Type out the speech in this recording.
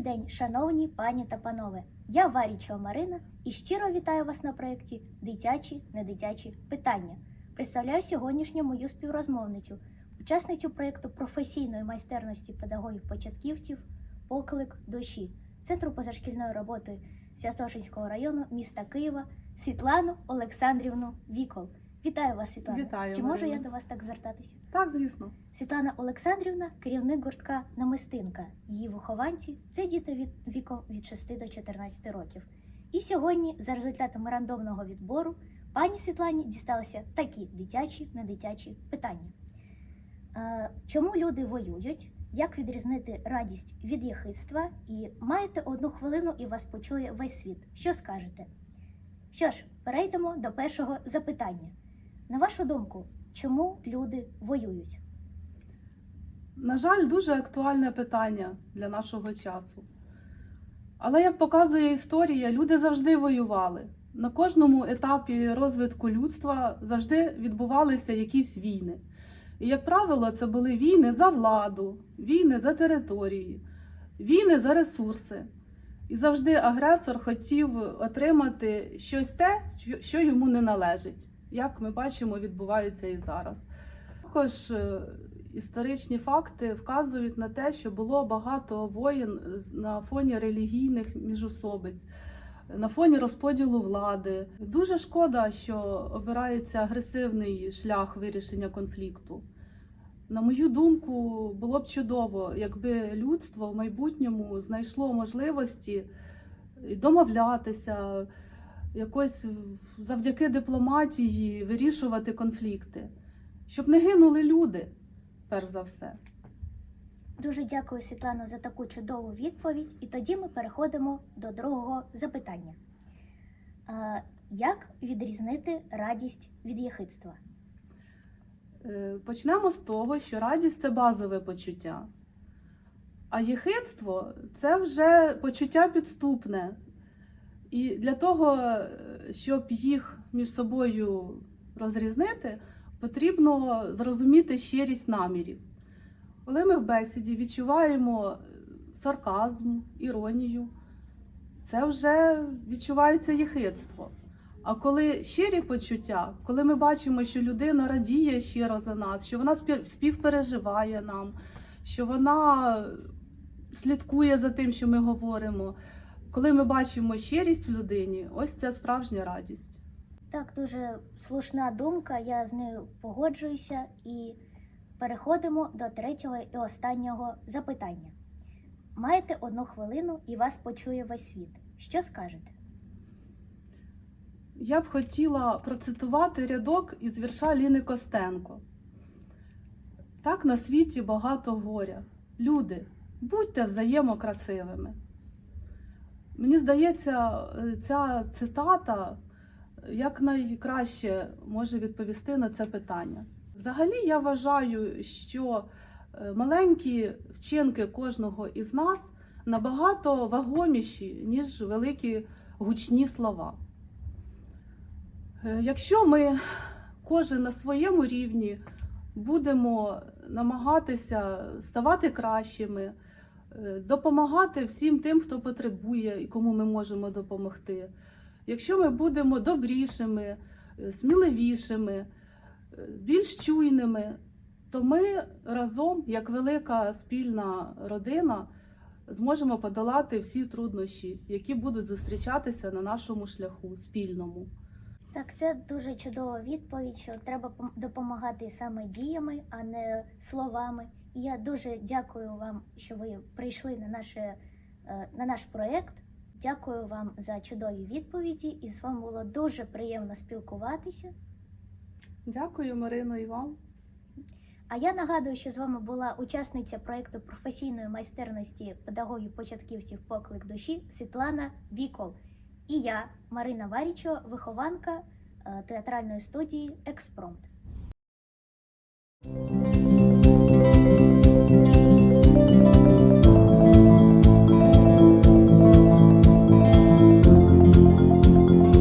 день, шановні пані та панове. Я Варічова Марина і щиро вітаю вас на проєкті Дитячі недитячі питання. Представляю сьогоднішню мою співрозмовницю, учасницю проєкту професійної майстерності педагогів-початківців Поклик душі Центру позашкільної роботи Святошинського району міста Києва Світлану Олександрівну Вікол. Вітаю вас, Світлана. Вітаю, Чи можу Марина. я до вас так звертатися? Так, звісно. Світлана Олександрівна, керівник гуртка Намистинка. Її вихованці це діти від віком від 6 до 14 років. І сьогодні, за результатами рандомного відбору, пані Світлані дісталися такі дитячі, недитячі питання. Е, Чому люди воюють? Як відрізнити радість від єхидства? І маєте одну хвилину і вас почує весь світ. Що скажете? Що ж, перейдемо до першого запитання. На вашу думку, чому люди воюють? На жаль, дуже актуальне питання для нашого часу. Але як показує історія, люди завжди воювали. На кожному етапі розвитку людства завжди відбувалися якісь війни. І, як правило, це були війни за владу, війни за території, війни за ресурси. І завжди агресор хотів отримати щось те, що- йому не належить, як ми бачимо, відбувається і зараз. Також е, історичні факти вказують на те, що було багато воєн на фоні релігійних міжособиць, на фоні розподілу влади. Дуже шкода, що обирається агресивний шлях вирішення конфлікту. На мою думку, було б чудово, якби людство в майбутньому знайшло можливості домовлятися, якось завдяки дипломатії вирішувати конфлікти, щоб не гинули люди, перш за все. Дуже дякую, Світлано, за таку чудову відповідь. І тоді ми переходимо до другого запитання. Як відрізнити радість від єхидства? Е, Почнемо з того, що радість це базове почуття. А єхидство це вже почуття підступне. І для того, щоб їх між собою розрізнити, потрібно зрозуміти щирість намірів. Коли ми в бесіді відчуваємо сарказм, іронію, це вже відчувається єхидство. А коли щирі почуття, коли ми бачимо, що людина радіє щиро за нас, що вона спів- співпереживає нам, що вона слідкує за тим, що ми говоримо, коли ми бачимо щирість в людині, ось це справжня радість. Так, дуже слушна думка, я з нею погоджуюся і переходимо до третього і останнього запитання. Маєте одну хвилину і вас почує весь світ. Що скажете? Я б хотіла процитувати рядок із вірша Ліни Костенко. Так на світі багато горя. Люди, будьте взаємокрасивими. Мені здається, е, ця цитата якнайкраще може відповісти на це питання. Взагалі, я вважаю, що е, маленькі вчинки кожного із нас набагато вагоміші, ніж великі гучні слова. Е, Якщо ми кожен на своєму рівні будемо намагатися ставати кращими, е, допомагати всім тим, хто потребує і кому ми можемо допомогти. Якщо ми будемо добрішими, е, сміливішими, е, більш чуйними, то ми разом, як велика спільна родина, зможемо подолати всі труднощі, які будуть зустрічатися на нашому шляху спільному. Так, це дуже чудова відповідь, що треба допомагати саме діями, а не словами. Я дуже дякую вам, що ви прийшли на, наше, е, на наш проєкт. Дякую вам за чудові відповіді, і з вами було дуже приємно спілкуватися. Дякую, Марино, і вам. А я нагадую, що з вами була учасниця проєкту професійної майстерності педагогів початківців поклик душі Світлана Вікол. І я, Марина Варічо, вихованка е, театральної студії Експромт.